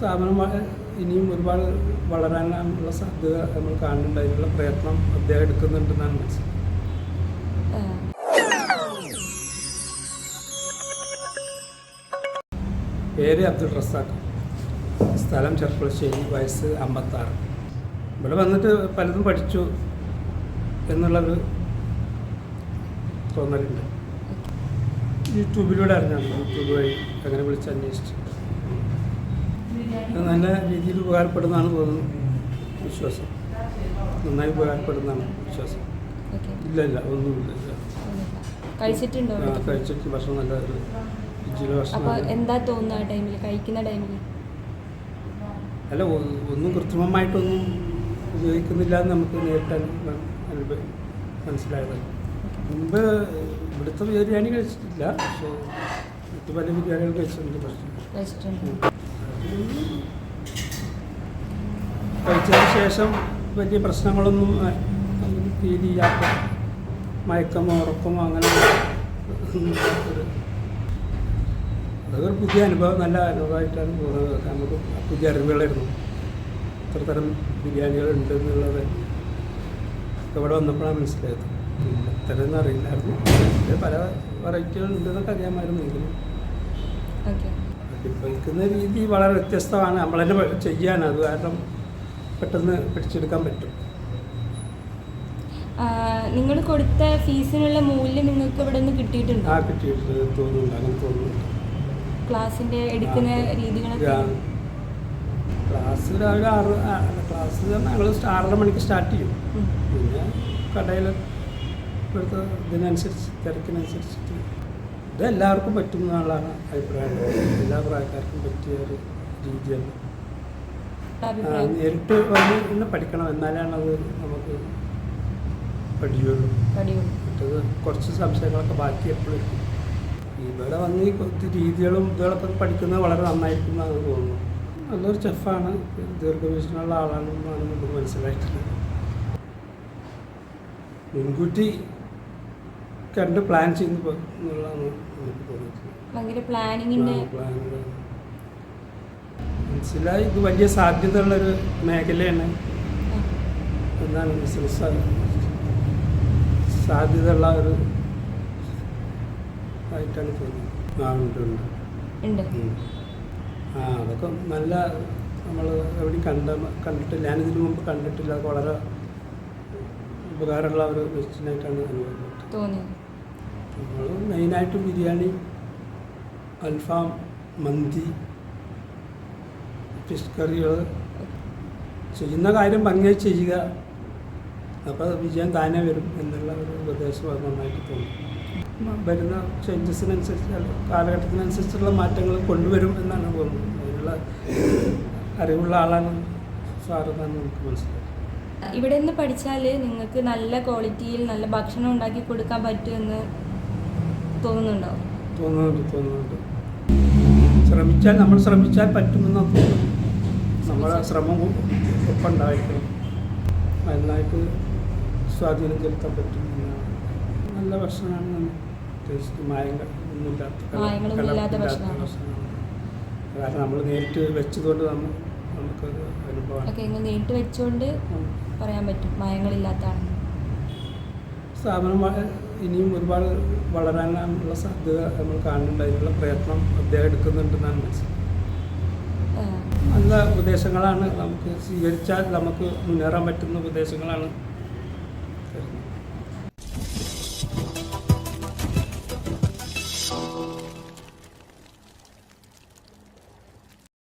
സ്ഥാപനം ഇനിയും ഒരുപാട് വളരാനുള്ള സാധ്യത നമ്മൾ കാണുന്നുണ്ട്. അതിനുള്ള പ്രയത്നം അദ്ദേഹം എടുക്കുന്നുണ്ടെന്നാണ് മനസ്സിലാക്കുന്നത്. പേര് അബ്ദുൾ റസാഖ്. സ്ഥലം ചെർപ്പുളശ്ശേരി വയസ്സ് അമ്പത്താറ്. ഇവിടെ വന്നിട്ട് പലതും പഠിച്ചു എന്നുള്ളൊരു തോന്നലുണ്ട്. യൂട്യൂബിലൂടെ അറിഞ്ഞാണ് യൂട്യൂബ് വഴി അങ്ങനെ വിളിച്ച് അന്വേഷിച്ചു നല്ല രീതിയിൽ ഉപകാരപ്പെടുന്നതാണ് തോന്നുന്നു. വിശ്വാസം. നന്നായി ഉപകാരപ്പെടുന്നതാണ് വിശ്വാസം. ഇല്ല ഇല്ല ഒന്നുമില്ല. കഴിച്ചിട്ടുണ്ടോ കഴിച്ചിട്ട് ഭക്ഷണം നല്ല എന്താ ആ ടൈമിൽ കഴിക്കുന്ന ടൈമിൽ അല്ല ഒന്നും കൃത്രിമമായിട്ടൊന്നും ഉപയോഗിക്കുന്നില്ല എന്ന് നമുക്ക് നേരിട്ട് മനസ്സിലായത്. മുമ്പ് ഇവിടുത്തെ ബിരിയാണി കഴിച്ചിട്ടില്ല. പക്ഷേ മറ്റു പല ബിരിയാണികൾ കഴിച്ചിട്ടുണ്ട് കഴിച്ചിട്ടുണ്ട്. കഴിച്ചതിന് ശേഷം വലിയ പ്രശ്നങ്ങളൊന്നും ചെയ്യാത്ത മയക്കമോ ഉറക്കമോ അങ്ങനെ അതൊരു പുതിയ അനുഭവം നല്ല അനുഭവമായിട്ടാണ് തോന്നുന്നത്. നമുക്ക് പുതിയ അറിവുകളായിരുന്നു. എത്ര തരം ബിരിയാണികൾ ഉണ്ട് എന്നുള്ളത് ഇവിടെ വന്നപ്പോഴാണ് മനസ്സിലായത്. ഇത്തരം അറിയില്ലായിരുന്നു. പല വെറൈറ്റികൾ ഉണ്ടെന്നൊക്കെ അറിയാമായിരുന്നു എങ്കിലും. ഓക്കെ. പഠിപ്പിക്കുന്ന രീതി വളരെ വ്യത്യസ്തമാണ്. നമ്മൾ തന്നെ ചെയ്യാൻ അത് കാരണം പെട്ടെന്ന് പിടിച്ചെടുക്കാൻ പറ്റും. നിങ്ങൾ കൊടുത്ത ഫീസിനുള്ള മൂല്യം നിങ്ങൾക്ക് ഇവിടെ നിന്ന് കിട്ടിയിട്ടുണ്ട്? ആ കിട്ടിയിട്ടുണ്ട്. തോന്നുന്നുണ്ട്. അങ്ങനെ തോന്നുന്നുണ്ട്. ക്ലാസ്സിന്റെ എടുക്കുന്ന രീതികളൊക്കെ? ക്ലാസ് രാവിലെ ആറ് ക്ലാസ് ഞങ്ങൾ ആറര മണിക്ക് സ്റ്റാർട്ട് ചെയ്യും. പിന്നെ കടയിൽ ഇപ്പോഴത്തെ ഇതിനനുസരിച്ച് തിരക്കിനനുസരിച്ചിട്ട് ഇത് എല്ലാവർക്കും പറ്റുന്ന ആളാണ് അഭിപ്രായം. എല്ലാ പ്രായക്കാർക്കും പറ്റിയ ഒരു രീതിയാണ് നേരിട്ട് വന്ന് ഇന്ന് പഠിക്കണം. എന്നാലാണ് അത് നമുക്ക് പഠിയുള്ളൂ മറ്റത് കുറച്ച് സംശയങ്ങളൊക്കെ ബാക്കി എപ്പോഴും ഇവിടെ വന്ന് ഈ രീതികളും ഇതുകളൊക്കെ പഠിക്കുന്നത് വളരെ നന്നായിരിക്കും എന്നാണ് തോന്നുന്നു നല്ലൊരു ചെഫാണ്. ദീർഘവീക്ഷണമുള്ള ആളാണെന്നാണ് നമുക്ക് മനസ്സിലായിട്ടുള്ളത്. മുൻകൂട്ടി കണ്ട് പ്ലാൻ എന്നുള്ളതാണ് എനിക്ക് തോന്നിയിട്ടുള്ളത്. ആ, മനസ്സിലായി. ഇത് വലിയ സാധ്യതയുള്ളൊരു മേഖലയാണ്. എന്നാണ് ബിസിനസ് സാധ്യതയുള്ള ഒരു ആയിട്ടാണ് തോന്നുന്നത് ആ ഉണ്ട് ആ അതൊക്കെ നല്ല നമ്മൾ എവിടെ കണ്ട കണ്ടിട്ടില്ല ഞാനിതിനു മുമ്പ് കണ്ടിട്ടില്ല. വളരെ ഉപകാരമുള്ള ഒരു ഡെസ്റ്റിനായിട്ടാണ് അനുഭവപ്പെട്ടത് തോന്നിയത്. നമ്മൾ മെയിനായിട്ടും ബിരിയാണി അൽഫാം മന്തി ഫിഷ് കറികൾ ചെയ്യുന്ന കാര്യം ഭംഗിയായി ചെയ്യുക. അപ്പോൾ വിജയം താനേ വരും എന്നുള്ള ഒരു ഉപദേശം അത് നന്നായിട്ട് തോന്നി. വരുന്ന ചേഞ്ചസിനനുസരിച്ച് കാലഘട്ടത്തിനനുസരിച്ചുള്ള മാറ്റങ്ങൾ കൊണ്ടുവരും എന്നാണ് തോന്നുന്നത്. അതിനുള്ള അറിവുള്ള ആളാണ് സാറെന്നാണ് നമുക്ക് മനസ്സിലായത്. ഇവിടെ നിന്ന് പഠിച്ചാൽ നിങ്ങൾക്ക് നല്ല ക്വാളിറ്റിയിൽ നല്ല ഭക്ഷണം ഉണ്ടാക്കി കൊടുക്കാൻ പറ്റുമെന്ന് തോന്നുന്നുണ്ടോ? തോന്നുന്നുണ്ട് തോന്നുന്നുണ്ട്. ശ്രമിച്ചാൽ നമ്മൾ ശ്രമിച്ചാൽ പറ്റുമെന്നാ തോന്നുന്നു. നമ്മളെ ശ്രമം ഒപ്പം ഉണ്ടായിരിക്കണം നന്നായിട്ട് സ്വാധീനം ചെലുത്താൻ പറ്റും നല്ല ഭക്ഷണമാണ്. ടേസ്റ്റ് മായങ്ങൾ ഒന്നുമില്ലാത്ത ഇല്ലാത്ത ഭക്ഷണമാണ്. കാരണം നമ്മൾ നേരിട്ട് വെച്ചതുകൊണ്ട് നമ്മൾ നമുക്കത് അനുഭവം നേരിട്ട് വെച്ചുകൊണ്ട് പറയാൻ പറ്റും. മായങ്ങളില്ലാത്തതാണ് സ്ഥാപനം ഇനിയും ഒരുപാട് വളരാനുള്ള സാധ്യത നമ്മൾ കാണുന്നുണ്ട്. അതിനുള്ള പ്രയത്നം അദ്ദേഹം എടുക്കുന്നുണ്ടെന്നാണ് മനസ്സിലാക്കുന്നത്. നല്ല ഉപദേശങ്ങളാണ് നമുക്ക് സ്വീകരിച്ചാൽ നമുക്ക് മുന്നേറാൻ പറ്റുന്ന ഉപദേശങ്ങളാണ്